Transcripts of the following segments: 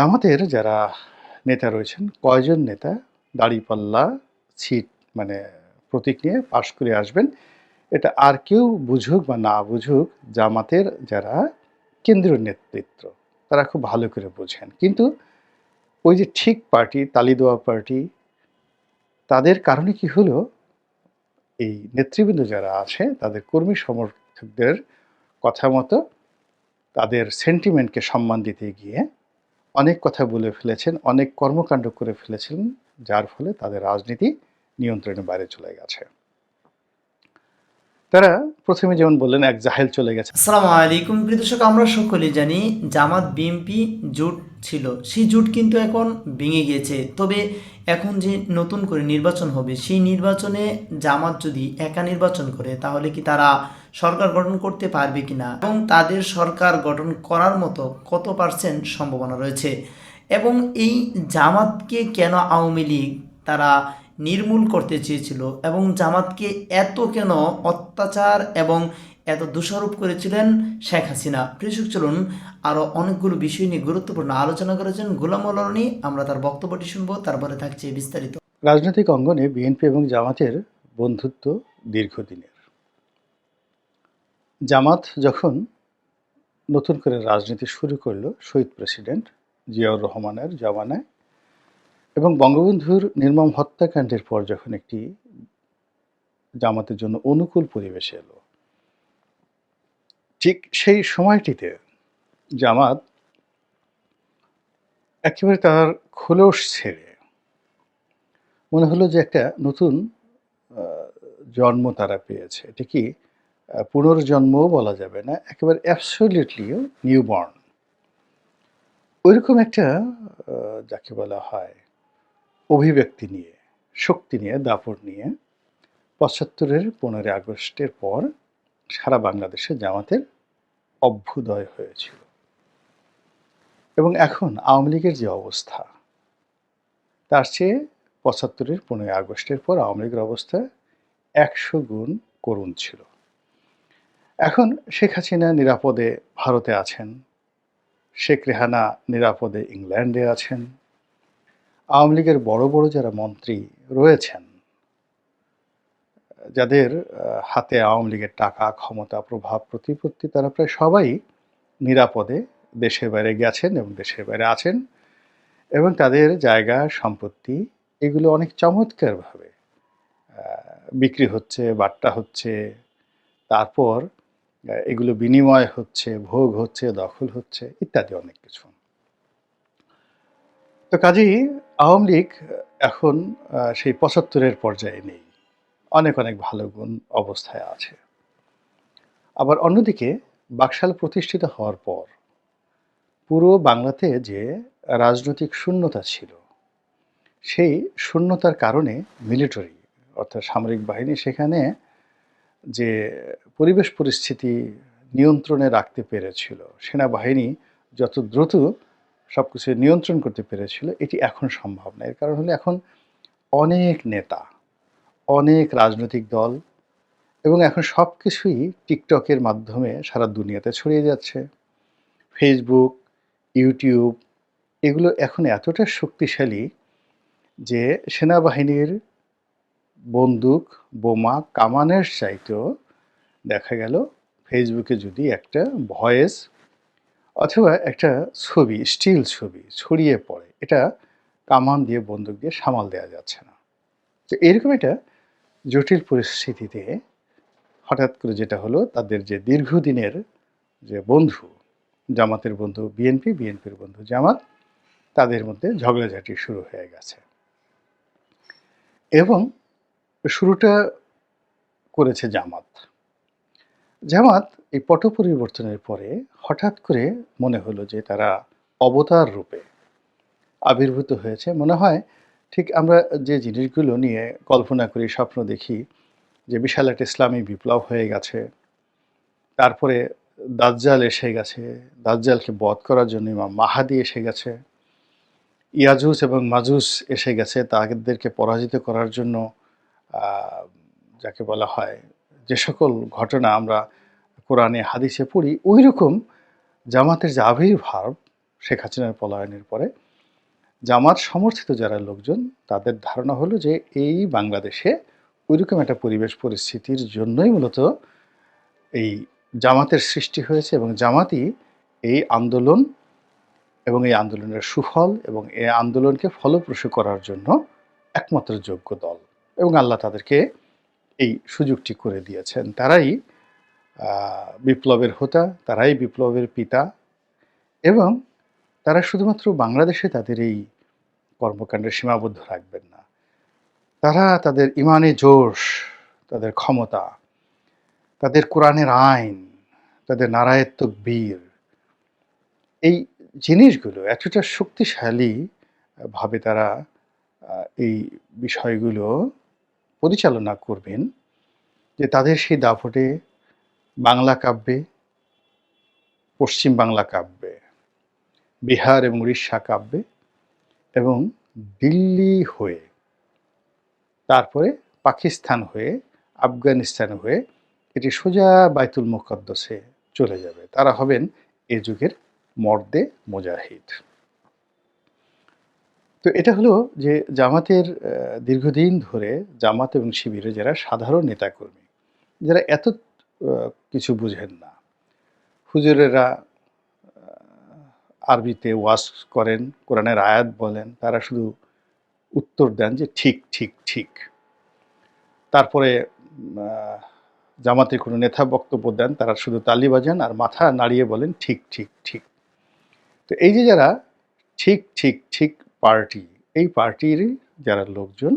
আমাদের যারা নেতা রয়েছেন, কয়জন নেতা দাড়িপাল্লা ছিট মানে প্রতীক নিয়ে পাশ করে আসবেন, এটা আর কেউ বুঝুক বা না বুঝুক, জামাতের যারা কেন্দ্রীয় নেতৃত্ব, তারা খুব ভালো করে বোঝেন। কিন্তু ওই যে ঠিক পার্টি তালি দেওয়া পার্টি, তাদের কারণে কি হলো? এই নেতৃবৃন্দ যারা আছে, তাদের কর্মী সমর্থকদের কথা মতো তাদের সেন্টিমেন্টকে সম্মান দিতে গিয়ে অনেক কথা বলে ফেলেছেন, অনেক কর্মকাণ্ড করে ফেলেছেন, যার ফলে তাদের রাজনীতি নিয়ন্ত্রণের বাইরে চলে গেছে। তারা প্রথমে যেমন বললেন, এক জাহেল চলে গেছে। আসসালামু আলাইকুম। দর্শক, আমরা সকলেই জানি জামাত বিএনপি জোট ছিল। সেই জোট কিন্তু এখন ভেঙে গিয়েছে। তবে এখন যে নতুন করে নির্বাচন হবে, সেই নির্বাচনে জামাত যদি একা নির্বাচন করে, তাহলে কি তারা সরকার গঠন করতে পারবে কিনা? এবং তাদের সরকার গঠন করার মতো কত পার্সেন্ট সম্ভাবনা রয়েছে? এবং এই জামাতকে কেন আওয়ামী লীগ তারা নির্মূল করতে চেয়েছিল এবং জামাতকে এত কেন অত্যাচার এবং এত দোষারোপ করেছিলেন শেখ হাসিনা। কৃষক চলুন আরও অনেকগুলো বিষয় নিয়ে গুরুত্বপূর্ণ আলোচনা করেছেন গোলাম অলরনি আমরা তার বক্তব্যটি শুনব, তারপরে থাকছে বিস্তারিত। রাজনৈতিক অঙ্গনে বিএনপি এবং জামাতের বন্ধুত্ব দীর্ঘদিনের। জামাত যখন নতুন করে রাজনীতি শুরু করল, শহীদ প্রেসিডেন্ট জিয়াউর রহমানের জমানায় এবং বঙ্গবন্ধুর নির্মম হত্যাকাণ্ডের পর যখন একটি জামাতের জন্য অনুকূল পরিবেশ এলো, ঠিক সেই সময়টিতে জামাত একেবারে তার খোলস ছেড়ে মনে হলো যে একটা নতুন জন্ম তারা পেয়েছে। এটা কি পুনর্জন্মও বলা যাবে না, একেবারে অ্যাবসলিউটলিও নিউবর্ন ওইরকম একটা যাকে বলা হয় অভিব্যক্তি নিয়ে, শক্তি নিয়ে, দাপট নিয়ে পঁচাত্তরের পনেরোই আগস্টের পর সারা বাংলাদেশে জামাতের অভ্যুদয় হয়েছিল। এবং এখন আওয়ামী লীগের যে অবস্থা, তার চেয়ে পঁচাত্তরের পনেরোই আগস্টের পর আওয়ামী লীগের অবস্থা একশো গুণ করুণ ছিল। এখন শেখ হাসিনা নিরাপদে ভারতে আছেন, শেখ রেহানা নিরাপদে ইংল্যান্ডে আছেন আওয়ামী লীগের বড় বড় যারা মন্ত্রী রয়েছেন, যাদের হাতে আওয়ামী লীগের টাকা, ক্ষমতা, প্রভাব, প্রতিপত্তি, তারা প্রায় সবাই নিরাপদে দেশের বাইরে গেছেন এবং দেশের বাইরে আছেন এবং তাদের জায়গা, সম্পত্তি এগুলো অনেক চমৎকারভাবে বিক্রি হচ্ছে, বাট্টা হচ্ছে, তারপর এগুলো বিনিময় হচ্ছে, ভোগ হচ্ছে, দখল হচ্ছে, ইত্যাদি অনেক কিছু। তো কাজেই আওয়ামী লীগ এখন সেই পঁচাত্তরের পর্যায়ে নেই। অনেক অনেক ভালো গুণ অবস্থায় আছে। আবার অন্যদিকে, বাকশাল প্রতিষ্ঠিত হওয়ার পর, পুরো বাংলাতে যে রাজনৈতিক শূন্যতা ছিল, সেই শূন্যতার কারণে মিলিটারি, অর্থাৎ সামরিক বাহিনী সেখানে যে পরিবেশ পরিস্থিতি নিয়ন্ত্রণে রাখতে পেরেছিল, সেনাবাহিনী যত দ্রুত সব কিছু নিয়ন্ত্রণ করতে পেরেছিল, এটি এখন সম্ভব না এর কারণ হলো এখন অনেক নেতা, অনেক রাজনৈতিক দল এবং এখন সব কিছুই টিকটকের মাধ্যমে সারা দুনিয়াতে ছড়িয়ে যাচ্ছে। ফেসবুক ইউটিউব এগুলো এখন এতটা শক্তিশালী যে সেনাবাহিনীর বন্দুক, বোমা কামানের চাইতেও দেখা গেল ফেসবুকে যদি একটা ভয়েস অথবা একটা ছবি, স্টিল ছবি ছড়িয়ে পড়ে, এটা কামান দিয়ে, বন্দুক দিয়ে সামাল দেওয়া যাচ্ছে না। তো এরকম একটা জটিল পরিস্থিতিতে হঠাৎ করে যেটা হলো, তাদের যে দীর্ঘদিনের যে বন্ধু, জামাতের বন্ধু, বিএনপি, বিএনপির বন্ধু জামাত, তাদের মধ্যে ঝগড়াঝাটি শুরু হয়ে গেছে। এবং শুরুটা করেছে জামাত। জামাত এই পট পরিবর্তনের পরে হঠাৎ করে মনে হলো যে তারা অবতার রূপে আবির্ভূত হয়েছে। মনে হয় ঠিক আমরা যে জিনিসগুলো নিয়ে কল্পনা করি, স্বপ্ন দেখি যে বিশাল একটা ইসলামী বিপ্লব হয়ে গেছে, তারপরে দাজ্জাল এসে গেছে, দাজ্জালকে বধ করার জন্য ইমাম মাহাদি এসে গেছে, ইয়াজুস এবং মাজুস এসে গেছে, তাদেরকে পরাজিত করার জন্য যাকে বলা হয় যে সকল ঘটনা আমরা কোরআনে, হাদিসে পড়ি ওই রকম জামাতের যে আবির্ভাব, শেখ হাসিনার পলায়নের পরে, জামাত সমর্থিত যারা লোকজন, তাদের ধারণা হলো যে এই বাংলাদেশে ওইরকম একটা পরিবেশ পরিস্থিতির জন্যই মূলত এই জামাতের সৃষ্টি হয়েছে এবং জামাতই এই আন্দোলন এবং এই আন্দোলনের সুফল এবং এই আন্দোলনকে ফলপ্রসূ করার জন্য একমাত্র যোগ্য দল এবং আল্লাহ তাদেরকে এই সুযোগটি করে দিয়েছেন। তারাই বিপ্লবের হোতা, তারাই বিপ্লবের পিতা এবং তারা শুধুমাত্র বাংলাদেশে তাদের এই কর্মকাণ্ডে সীমাবদ্ধ রাখবেন না। তারা তাদের ইমানে জোশ, তাদের ক্ষমতা, তাদের কোরআনের আইন, তাদের নারায়ত্ব বীর এই জিনিসগুলো এতটা শক্তিশালী ভাবে তারা এই বিষয়গুলো পরিচালনা করবেন যে তাদের সেই দাপটে বাংলা কাব্যে, পশ্চিম বাংলা কাব্যে, বিহার এবং উড়িষ্যা কাব্যে এবং দিল্লি হয়ে, তারপরে পাকিস্তান হয়ে, আফগানিস্তান হয়ে এটি সোজা বাইতুল মুকদ্দসে চলে যাবে। তারা হবেন এ যুগের মর্দে মুজাহিদ। তো এটা হলো যে জামাতের দীর্ঘদিন ধরে জামাত এবং শিবিরে যারা সাধারণ নেতাকর্মী, যারা এত কিছু বুঝেন না। হুজুরেরা আরবিতে ওয়াজ করেন, কোরআনের আয়াত বলেন, তারা শুধু উত্তর দেন যে ঠিক ঠিক ঠিক। তারপরে জামাতের কোনো নেতা বক্তব্য দেন, তারা শুধু তালি বাজান আর মাথা নাড়িয়ে বলেন ঠিক ঠিক ঠিক। তো এই যে যারা ঠিক ঠিক ঠিক পার্টি, এই পার্টির যারা লোকজন,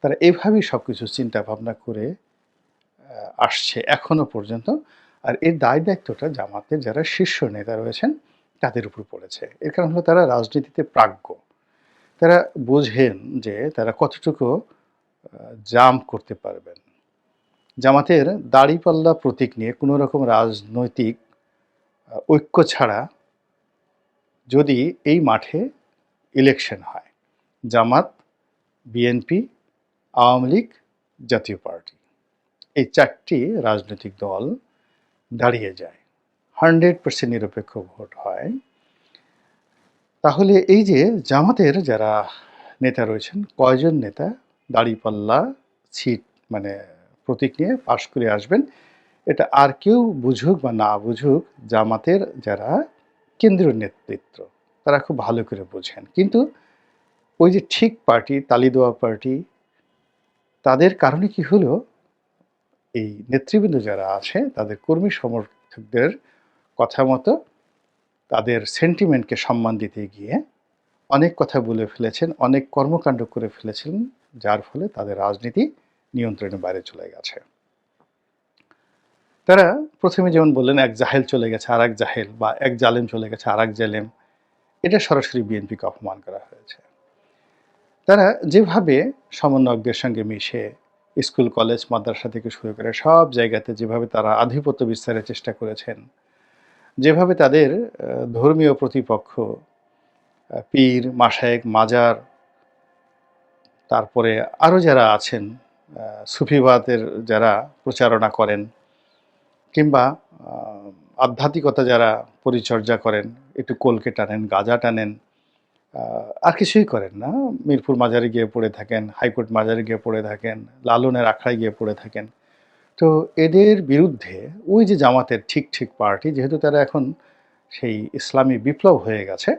তারা এভাবেই সব কিছু চিন্তা ভাবনা করে আসছে এখনও পর্যন্ত। আর এর দায় দায়িত্বটা জামাতের যারা শীর্ষ নেতা রয়েছেন, তাদের উপর পড়েছে। এর কারণ হলো তারা রাজনীতিতে প্রাজ্ঞ। তারা বোঝেন যে তারা কতটুকু জাম করতে পারবেন। জামাতের দাড়িপাল্লা প্রতীক নিয়ে কোনো রকম রাজনৈতিক ঐক্য ছাড়া যদি এই মাঠে ইলেকশন হয়। জামাত বিএনপি আওয়ামী লীগ, জাতীয় পার্টি। এই চারটি রাজনৈতিক দল দাঁড়িয়ে যায়। হান্ড্রেড পার্সেন্ট নিরপেক্ষ ভোট হয়। তাহলে এই যে জামাতের যারা নেতা রয়েছেন, কয়জন নেতা দাড়িপাল্লা সিট মানে প্রতীক নিয়ে পাশ করে আসবেন, এটা আর কেউ বুঝুক বা না বুঝুক, জামাতের যারা কেন্দ্রীয় নেতৃত্ব। তারা খুব ভালো করে বোঝেন। কিন্তু ওই যে ঠিক পার্টি তালি দেওয়া পার্টি, তাদের কারণে কি হলো? এই নেতৃবৃন্দ যারা আছে, তাদের কর্মী সমর্থকদের কথা মতো তাদের সেন্টিমেন্টকে সম্মান দিতে গিয়ে অনেক কথা বলে ফেলেছেন, অনেক কর্মকাণ্ড করে ফেলেছেন, যার ফলে তাদের রাজনীতি নিয়ন্ত্রণের বাইরে চলে গেছে। তারা প্রথমে যেমন বললেন, এক জাহেল চলে গেছে আর এক জাহেল, বা এক জালেম চলে গেছে আর এক জালেম। এটা সরাসরি বিএনপিকে অপমান করা হয়েছে। তারা যেভাবে সমন্বয়কদের সঙ্গে মিশে স্কুল, কলেজ, মাদ্রাসা থেকে শুরু করে সব জায়গাতে যেভাবে তারা আধিপত্য বিস্তারের চেষ্টা করেছেন, যেভাবে তাদের ধর্মীয় প্রতিপক্ষ পীর মাসায়েক মাজার, তারপরে আরও যারা আছেন সুফিবাদের যারা প্রচারণা করেন কিংবা আধ্যাত্মিকতা যারা পরিচর্যা করেন, একটু কলকে টানেন, গাজা টানেন আর কিছুই করেন না। মিরপুর মাজারে গিয়ে পড়ে থাকেন, হাইকোর্ট মাজারে গিয়ে পড়ে থাকেন, লালনের আখড়ায় গিয়ে পড়ে থাকেন। তো এদের বিরুদ্ধে ওই যে জামাতের ঠিক ঠিক পার্টি, যেহেতু তারা এখন সেই ইসলামী বিপ্লব হয়ে গেছে,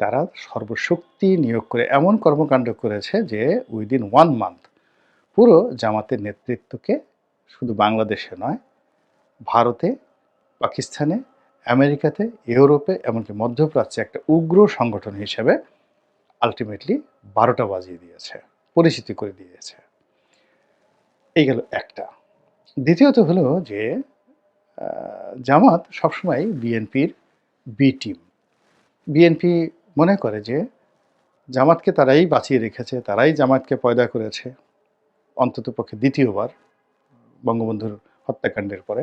তারা সর্বশক্তি নিয়োগ করে এমন কর্মকাণ্ড করেছে যে উইদিন ওয়ান মান্থ পুরো জামাতের নেতৃত্বকে শুধু বাংলাদেশে নয়, ভারতে পাকিস্তানে, আমেরিকাতে, ইউরোপে, এমনকি মধ্যপ্রাচ্যে একটা উগ্র সংগঠন হিসেবে আলটিমেটলি বারোটা বাজিয়ে দিয়েছে, পরিচিতি করে দিয়েছে। এই গেল একটা। দ্বিতীয়ত হলো যে জামাত সবসময় বিএনপির বি টিম বিএনপি মনে করে যে, জামাতকে তারাই বাঁচিয়ে রেখেছে, তারাই জামাতকে পয়দা করেছে। অন্তত পক্ষে দ্বিতীয়বার বঙ্গবন্ধুর হত্যাকাণ্ডের পরে।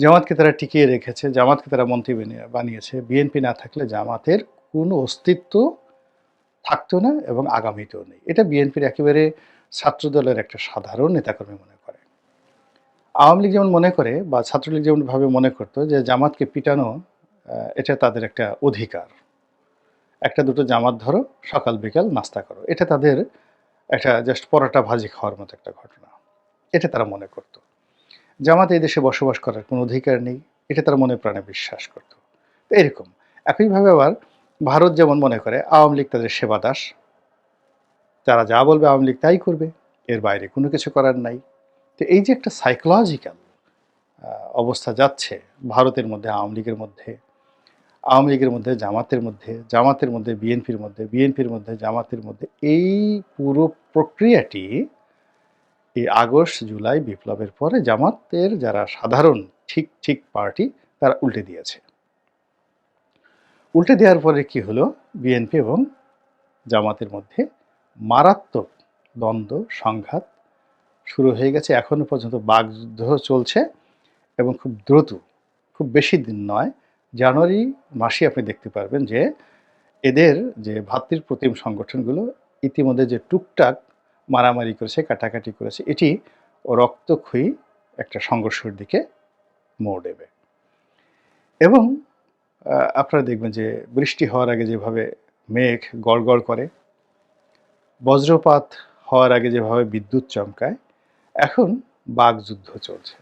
জামাতকে তারা টিকিয়ে রেখেছে, জামাতকে তারা মন্ত্রী বানিয়ে- বানিয়েছে। বিএনপি না থাকলে জামাতের কোনো অস্তিত্ব থাকতো না এবং আগামীতেও নেই। এটা বিএনপির একেবারে ছাত্রদলের একটা সাধারণ নেতাকর্মী মনে করে। আওয়ামী লীগ যেমন মনে করে বা ছাত্রলীগ যেমন ভাবে মনে করতো যে জামাতকে পিটানো এটা তাদের একটা অধিকার। একটা দুটো জামাত ধরো, সকাল বিকাল নাস্তা করো। এটা তাদের একটা জাস্ট পরোটা ভাজি খাওয়ার মতো একটা ঘটনা। এটা তারা মনে করত। জামাত এই দেশে বসবাস করার কোনো অধিকার নেই, এটা তারা মনে প্রাণে বিশ্বাস করত। তো এরকম। একইভাবে আবার ভারত যেমন মনে করে, আওয়ামী লীগ তাদের সেবা দাস তারা যা বলবে আওয়ামী লীগ তাই করবে, এর বাইরে কোনো কিছু করার নাই। তো এই যে একটা সাইকোলজিক্যাল অবস্থা যাচ্ছে ভারতের মধ্যে, আওয়ামী লীগের মধ্যে, আওয়ামী লীগের মধ্যে, জামাতের মধ্যে জামাতের মধ্যে, বিএনপির মধ্যে বিএনপির মধ্যে, জামাতের মধ্যে, এই পুরো প্রক্রিয়াটি এই আগস্ট, জুলাই বিপ্লবের পরে জামাতের যারা সাধারণ ঠিক ঠিক পার্টি, তারা উল্টে দিয়েছে। উল্টে দেওয়ার পরে কি হলো? বিএনপি এবং জামাতের মধ্যে মারাত্মক দ্বন্দ্ব, সংঘাত শুরু হয়ে গেছে। এখনও পর্যন্ত বাগযুদ্ধ চলছে এবং খুব দ্রুত, খুব বেশি দিন নয়। জানুয়ারি মাসে আপনি দেখতে পারবেন যে এদের যে ভাতৃ প্রতিম সংগঠনগুলো, ইতিমধ্যে যে টুকটাক মারামারি করেছে, কাটাকাটি করেছে, এটি রক্তক্ষয়ী একটা সংঘর্ষের দিকে মোড় দেবে এবং আপনারা দেখবেন যে বৃষ্টি হওয়ার আগে যেভাবে মেঘ গড়গড় করে, বজ্রপাত হওয়ার আগে যেভাবে বিদ্যুৎ চমকায়, এখন বাগযুদ্ধ চলছে।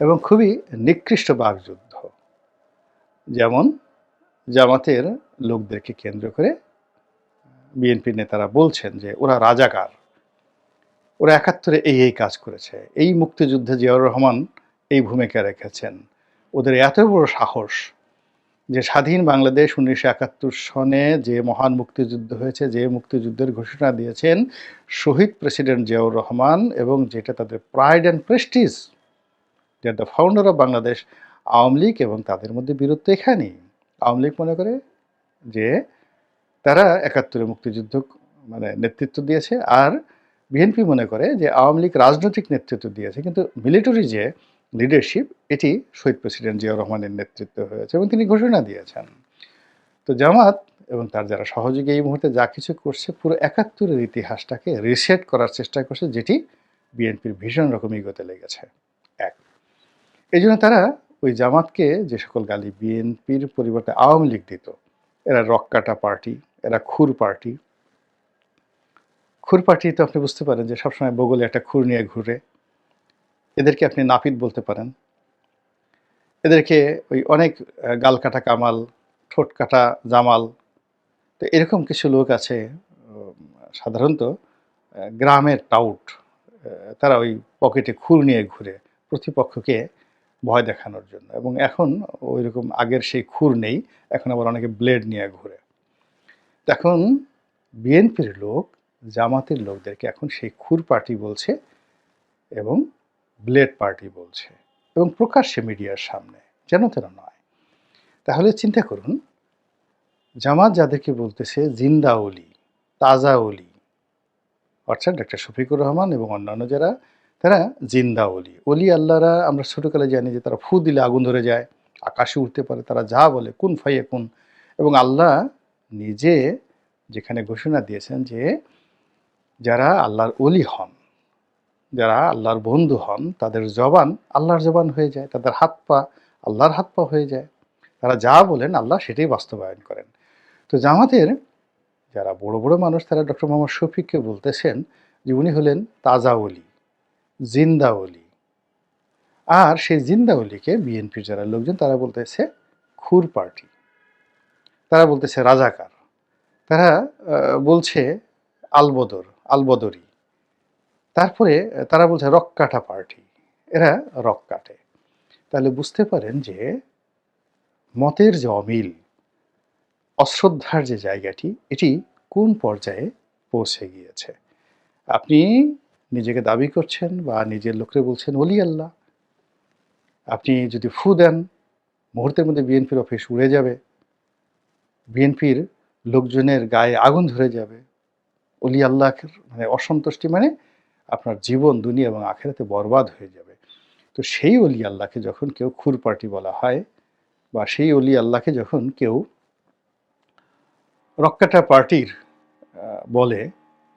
এবং খুবই নিকৃষ্ট বাগযুদ্ধ যেমন জামাতের লোকদেরকে কেন্দ্র করে বিএনপি নেতারা বলছেন যে ওরা রাজাকার। ওরা একাত্তরে এই এই কাজ করেছে। এই মুক্তিযুদ্ধে জিয়াউর রহমান এই ভূমিকা রেখেছেন। ওদের এত বড় সাহস যে স্বাধীন বাংলাদেশ উনিশশো একাত্তর সনে যে মহান মুক্তিযুদ্ধ হয়েছে, যে মুক্তিযুদ্ধের ঘোষণা দিয়েছেন শহীদ প্রেসিডেন্ট জিয়াউর রহমান এবং যেটা তাদের pride and prestige R the founder of Bangladesh, Awami League এবং তাদের মধ্যে বীরত্ব এখানেই। আওয়ামী লীগ মনে করে যে তারা একাত্তরে মুক্তিযুদ্ধ মানে নেতৃত্ব দিয়েছে। আর বিএনপি মনে করে যে আওয়ামী লীগ রাজনৈতিক নেতৃত্ব দিয়েছে, কিন্তু মিলিটারি যে লিডারশিপ এটি শহীদ প্রেসিডেন্ট জিয়াউর রহমানের নেতৃত্বে হয়েছে এবং তিনি ঘোষণা দিয়েছেন। তো জামাত এবং তার যারা সহযোগী এই মুহূর্তে যা কিছু করছে, পুরো একাত্তরের ইতিহাসটাকে রিসেট করার চেষ্টা করছে, যেটি বিএনপির ভীষণ রকম ইগোতে লেগেছে। এক। এই জন্য তারা ওই জামাতকে যে সকল গালি বিএনপির পরিবর্তে আওয়ামী লীগ দিত এরা রক্কাটা পার্টি এরা খুর পার্টি। খুর পার্টি তো আপনি বুঝতে পারেন যে সবসময় বগলে একটা খুর নিয়ে ঘুরে। এদেরকে আপনি নাপিত বলতে পারেন। এদেরকে ওই অনেক আহ, গাল কাটা কামাল ঠোঁট কাটা জামাল। তো এরকম কিছু লোক আছে সাধারণত গ্রামের টাউট তারা ওই পকেটে খুর নিয়ে ঘুরে। প্রতিপক্ষকে ভয় দেখানোর জন্য। এবং এখন ওই রকম আগের সেই খুর নেই, এখন আবার অনেকে ব্লেড নিয়ে ঘুরে। এখন বিএনপির লোক, জামাতের লোকদেরকে এখন সেই খুর পার্টি বলছে এবং ব্লেড পার্টি বলছে এবং প্রকাশ্যে মিডিয়ার সামনে, যেন তেন নয়। তাহলে চিন্তা করুন, জামাত যাদেরকে বলতেছে জিন্দা অলি, তাজা অর্থাৎ ডক্টর শফিকুর রহমান এবং অন্যান্য যারা তারা জিন্দা অলি অলি আল্লাহরা আমরা ছোটোকালে জানি যে তারা ফু দিলে আগুন ধরে যায়, আকাশে উঠতে পারে, তারা যা বলে, কোন ফাইয়ে কোন। এবং আল্লাহ নিজে যেখানে ঘোষণা দিয়েছেন যে যারা আল্লাহর অলি হন, যারা আল্লাহর বন্ধু হন, তাদের জবান আল্লাহর জবান হয়ে যায়, তাদের হাত পা আল্লাহর হাত পা হয়ে যায়। তারা যা বলেন আল্লাহ সেটাই বাস্তবায়ন করেন। তো জামাতের যারা বড় বড় মানুষ, তারা ডক্টর মোহাম্মদ শফিককে বলতেছেন যে উনি হলেন তাজা অলি জিন্দা অলি আর সেই জিন্দা অলিকে বিএনপির যারা লোকজন, তারা বলতেছে খুর পার্টি। তারা বলতেছে রাজাকার। তারা বলছে আলবদর, আলবদরি। তারপরে তারা বলছে রক কাটা পার্টি। এরা রক কাটে। তাহলে বুঝতে পারেন যে মতের যে অমিল, অশ্রদ্ধার যে জায়গাটি, এটি কোন পর্যায়ে পৌঁছে গিয়েছে? আপনি নিজেকে দাবি করছেন বা নিজের লোকরে বলছেন অলি আল্লাহ। আপনি যদি ফু দেন, মুহূর্তের মধ্যে বিএনপির অফিস উড়ে যাবে। বিএনপির লোকজনের গায়ে আগুন ধরে যাবে। অলি আল্লাহ মানে অসন্তুষ্টি মানে আপনার জীবন, দুনিয়া এবং আখেরাতে বরবাদ হয়ে যাবে। তো সেই অলি আল্লাহকে যখন কেউ খুর পার্টি বলা হয় বা সেই অলি আল্লাহকে যখন কেউ রক্কাটা পার্টির বলে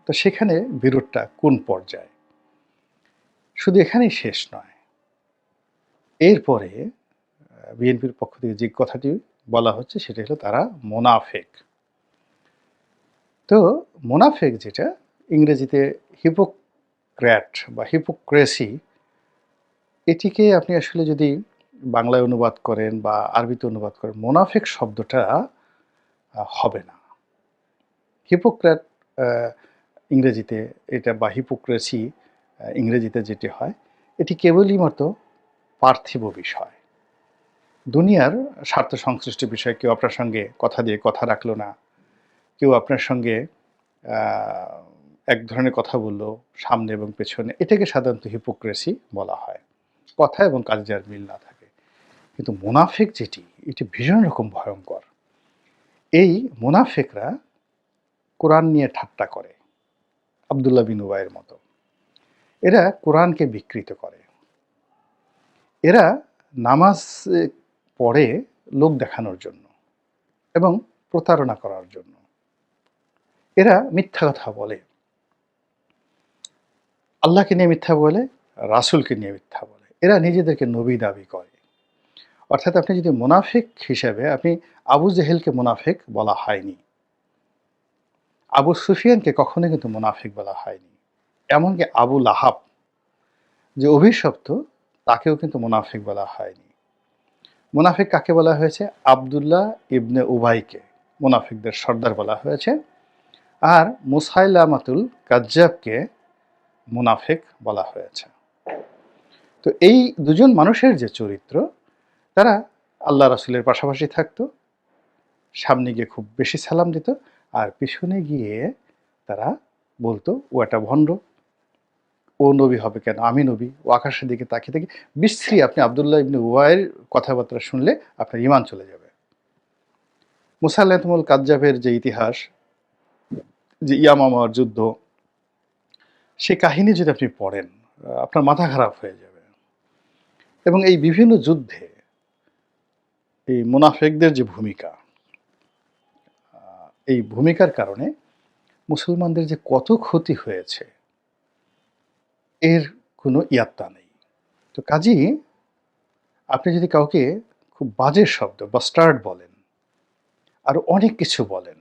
তো সেখানে বিরোধটা কোন পর্যায়ে? শুধু এখানেই শেষ নয়। এরপরে বিএনপির পক্ষ থেকে যে কথাটি বলা হচ্ছে সেটা হলো তারা মোনাফেক। তো মোনাফেক যেটা, ইংরেজিতে হিপোক্র্যাট বা হিপোক্রেসি, এটিকে আপনি আসলে যদি বাংলায় অনুবাদ করেন বা আরবিতে অনুবাদ করেন, মোনাফেক শব্দটা হবে না। হিপোক্র্যাট ইংরেজিতে এটা বা হিপোক্রেসি ইংরেজিতে যেটি হয়, এটি কেবলই মতো পার্থিব বিষয়। দুনিয়ার স্বার্থ সংশ্লিষ্ট বিষয়, কেউ আপনার সঙ্গে কথা দিয়ে কথা রাখল না, কেউ আপনার সঙ্গে এক ধরনের কথা বলল সামনে এবং পেছনে, এটাকে সাধারণত হিপোক্রেসি বলা হয়। কথা এবং কাজে যার মিল না থাকে। কিন্তু মোনাফেক যেটি, এটি ভীষণ রকম ভয়ঙ্কর। এই মোনাফেকরা কোরআন নিয়ে ঠাট্টা করে। আবদুল্লাহ বিন উবাইয়ের মতো। এরা কোরআনকে বিকৃত করে। এরা নামাজ পড়ে লোক দেখানোর জন্য এবং প্রতারণা করার জন্য। এরা মিথ্যা কথা বলে। আল্লাহকে নিয়ে মিথ্যা বলে, রাসূলকে নিয়ে মিথ্যা বলে। এরা নিজেদেরকে নবী দাবি করে। অর্থাৎ আপনি যদি মুনাফিক হিসেবে, আপনি আবু জেহেলকে মুনাফিক বলা হয়নি। আবু সুফিয়ানকে কখনো কিন্তু মুনাফিক বলা হয়নি। এমনকি আবু লাহাব যে অভিশপ্ত, তাকেও কিন্তু মুনাফিক বলা হয়নি। মুনাফিক কাকে বলা হয়েছে? আবদুল্লাহ ইবনে উবাইকে। মুনাফিকদের সর্দার বলা হয়েছে। আর মুসাইলামাতুল কাজ্জাবকে মুনাফিক বলা হয়েছে। তো এই দুজন মানুষের যে চরিত্র, তারা আল্লাহ রাসুলের পাশাপাশি থাকতো, সামনে গিয়ে খুব বেশি সালাম দিত। আর পিছনে গিয়ে তারা বলতো, ও একটা ভণ্ড। ও নবী হবে কেন? আমি নবী। ও আকাশের দিকে তাকিয়ে থেকে বিশ্রী আপনি আবদুল্লাহ ইবনে উবায়ের কথাবার্তা শুনলে আপনার ইমান চলে যাবে। মুসাল্লাহমুল কাজ্জাবের যে ইতিহাস, যে ইয়ামামার যুদ্ধ, সে কাহিনী যদি আপনি পড়েন, আপনার মাথা খারাপ হয়ে যাবে। এবং এই বিভিন্ন যুদ্ধে এই মুনাফেকদের যে ভূমিকা এই ভূমিকার কারণে মুসলমানদের যে কত ক্ষতি হয়েছে, এর কোনো ইয়াত্তা নেই। তো কাজী, আপনি যদি কাউকে খুব বাজে শব্দ বাস্টার্ড বলেন, আর অনেক কিছু বলেন,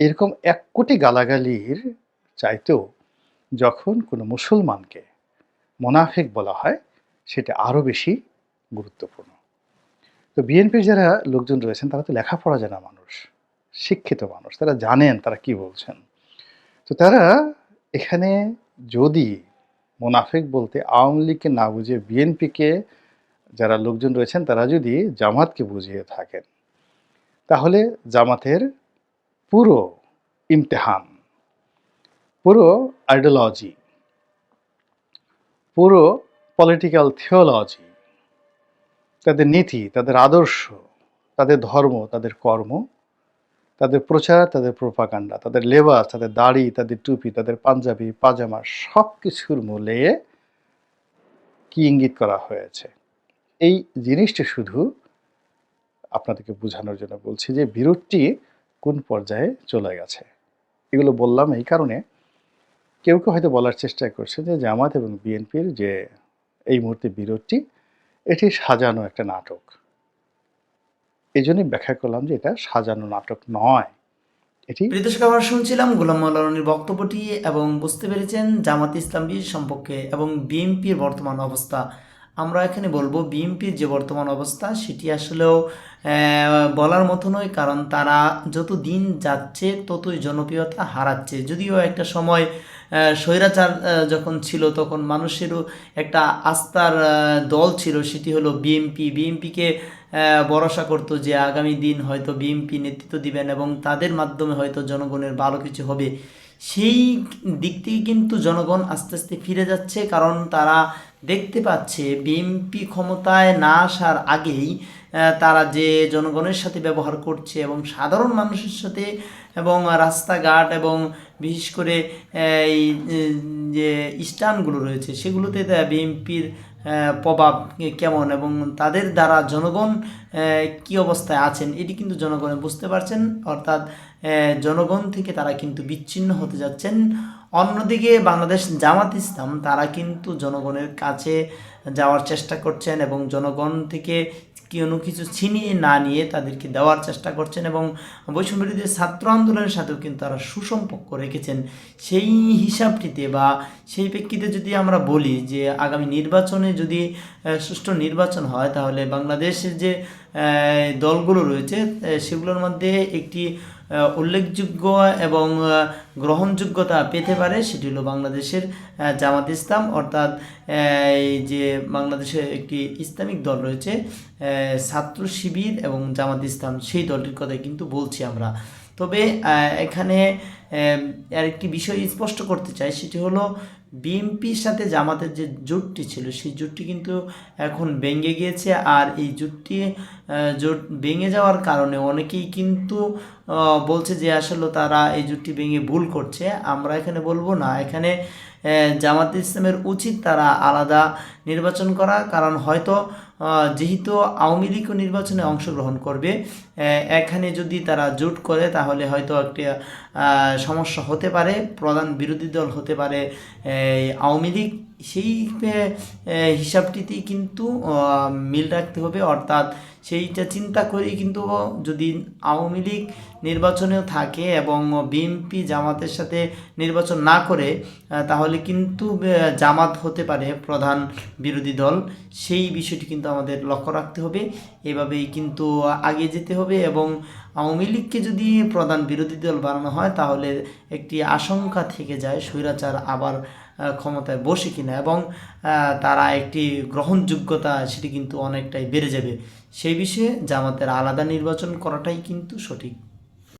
এরকম এক কোটি গালাগালির চাইতেও যখন কোনো মুসলমানকে মোনাফেক বলা হয়, সেটা আরও বেশি গুরুত্বপূর্ণ। তো বিএনপির যারা লোকজন রয়েছেন, তারা তো লেখাপড়া জানা মানুষ। শিক্ষিত মানুষ, তারা জানেন তারা কি বলছেন। তো তারা এখানে যদি মোনাফেক বলতে আওয়ামী লীগকে না বুঝিয়ে বিএনপিকে যারা লোকজন রয়েছেন, তারা যদি জামাতকে বুঝিয়ে থাকেন, তাহলে জামাতের পুরো ইমতেহান, পুরো আইডিওলজি, পুরো পলিটিক্যাল থিওলজি, তাদের নীতি, তাদের আদর্শ, তাদের ধর্ম, তাদের কর্ম তাদের প্রচার, তাদের প্রোপাকাণ্ডা তাদের লেবাস, তাদের দাড়ি, তাদের টুপি, তাদের পাঞ্জাবি, পাজামা সব কিছুর মূলে কি ইঙ্গিত করা হয়েছে? এই জিনিসটি শুধু আপনাদেরকে বোঝানোর জন্য বলছি যে বিরোধটি কোন পর্যায়ে চলে গেছে। এগুলো বললাম এই কারণে কেউ কেউ হয়তো বলার চেষ্টা করছে যে জামাত এবং বিএনপির যে এই মুহূর্তে বিরোধটি, এটি সাজানো একটা নাটক। এই জন্যই ব্যাখ্যা করলাম যে এটা সাজানো নাটক নয়। এটি প্রিয় দর্শক আমরা শুনছিলাম গোলাম মাওলানির বক্তব্যটি এবং বুঝতে পেরেছেন জামাত ইসলামী সম্পর্কে এবং বিএনপির বর্তমান অবস্থা। আমরা এখানে বলব, বিএনপির যে বর্তমান অবস্থা, সেটি আসলেও বলার মতো নয়, কারণ তারা যত দিন যাচ্ছে, ততই জনপ্রিয়তা হারাচ্ছে। যদিও একটা সময় স্বৈরাচার যখন ছিল, তখন মানুষেরও একটা আস্থার দল ছিল, সেটি হলো বিএনপি। বিএনপিকে ভরসা করতো যে আগামী দিন হয়তো বিএনপি নেতৃত্ব দিবেন এবং তাদের মাধ্যমে হয়তো জনগণের ভালো কিছু হবে। সেই দিক থেকে কিন্তু জনগণ আস্তে আস্তে ফিরে যাচ্ছে কারণ তারা দেখতে পাচ্ছে বিএনপি ক্ষমতায় না আসার আগেই তারা যে জনগণের সাথে ব্যবহার করছে এবং সাধারণ মানুষের সাথে এবং রাস্তাঘাট এবং বিশেষ করে এই যে স্টানগুলো রয়েছে, সেগুলোতে বিএনপির প্রভাব কেমন এবং তাদের দ্বারা জনগণ কি অবস্থায় আছেন, এটি কিন্তু জনগণে বুঝতে পারছেন। অর্থাৎ জনগণ থেকে তারা কিন্তু বিচ্ছিন্ন হতে যাচ্ছেন। অন্যদিকে বাংলাদেশ জামাত ইসলাম, তারা কিন্তু জনগণের কাছে যাওয়ার চেষ্টা করছেন এবং জনগণ থেকে কোনো কিছু ছিনিয়ে না নিয়ে তাদেরকে দেওয়ার চেষ্টা করছেন এবং বৈষম্যবিরোধী ছাত্র আন্দোলনের সাথেও কিন্তু তারা সুসম্পর্ক রেখেছেন। সেই হিসাবটিতে বা সেই প্রেক্ষিতে যদি আমরা বলি যে আগামী নির্বাচনে যদি সুষ্ঠু নির্বাচন হয়, তাহলে বাংলাদেশের যে দলগুলো রয়েছে সেগুলোর মধ্যে একটি উল্লেখযোগ্য এবং গ্রহণযোগ্যতা পেতে পারে সেটি হলো বাংলাদেশের জামাত ইসলাম। অর্থাৎ এই যে বাংলাদেশের একটি ইসলামিক দল রয়েছে ছাত্র শিবির এবং জামাত ইসলাম, সেই দলটির কথাই কিন্তু বলছি আমরা। তবে এখানে আর একটি বিষয় স্পষ্ট করতে চাই, সেটি হলো বিএনপির সাথে জামাতের যে জোটটি ছিল, সেই জোটটি কিন্তু এখন ভেঙে গিয়েছে আর এই জোটটি জোট ভেঙে যাওয়ার কারণে অনেকেই কিন্তু বলছে যে আসলে তারা এই জোটটি ভেঙে ভুল করছে। আমরা এখানে বলব না, এখানে জামাত ইসলামের উচিত তারা আলাদা নির্বাচন করা, কারণ হয়তো যেহেতু আওয়ামী লীগও নির্বাচনে অংশগ্রহণ করবে এখানে যদি তারা জোট করে, তাহলে হয়তো একটা সমস্যা হতে পারে। প্রধান বিরোধী দল হতে পারে আওয়ামী লীগ। সেই হিসাবটিতেই কিন্তু মিল রাখতে হবে। অর্থাৎ সেইটা চিন্তা করে কিন্তু যদি আওয়ামী লীগ নির্বাচনেও থাকে এবং বিএনপি জামাতের সাথে নির্বাচন না করে তাহলে কিন্তু জামাত হতে পারে প্রধান বিরোধী দল। সেই বিষয়টি কিন্তু আমাদের লক্ষ্য রাখতে হবে। এভাবেই কিন্তু আগে যেতে হবে। এবং আওয়ামী লীগকে যদি প্রধান বিরোধী দল বানানো হয়, তাহলে একটি আশঙ্কা থেকে যায় স্বৈরাচার আবার ক্ষমতায় বসে কিনা এবং তারা একটি গ্রহণযোগ্যতা সেটি কিন্তু অনেকটাই বেড়ে যাবে। সেই বিষয়ে জামাতের আলাদা নির্বাচন করাটাই কিন্তু সঠিক।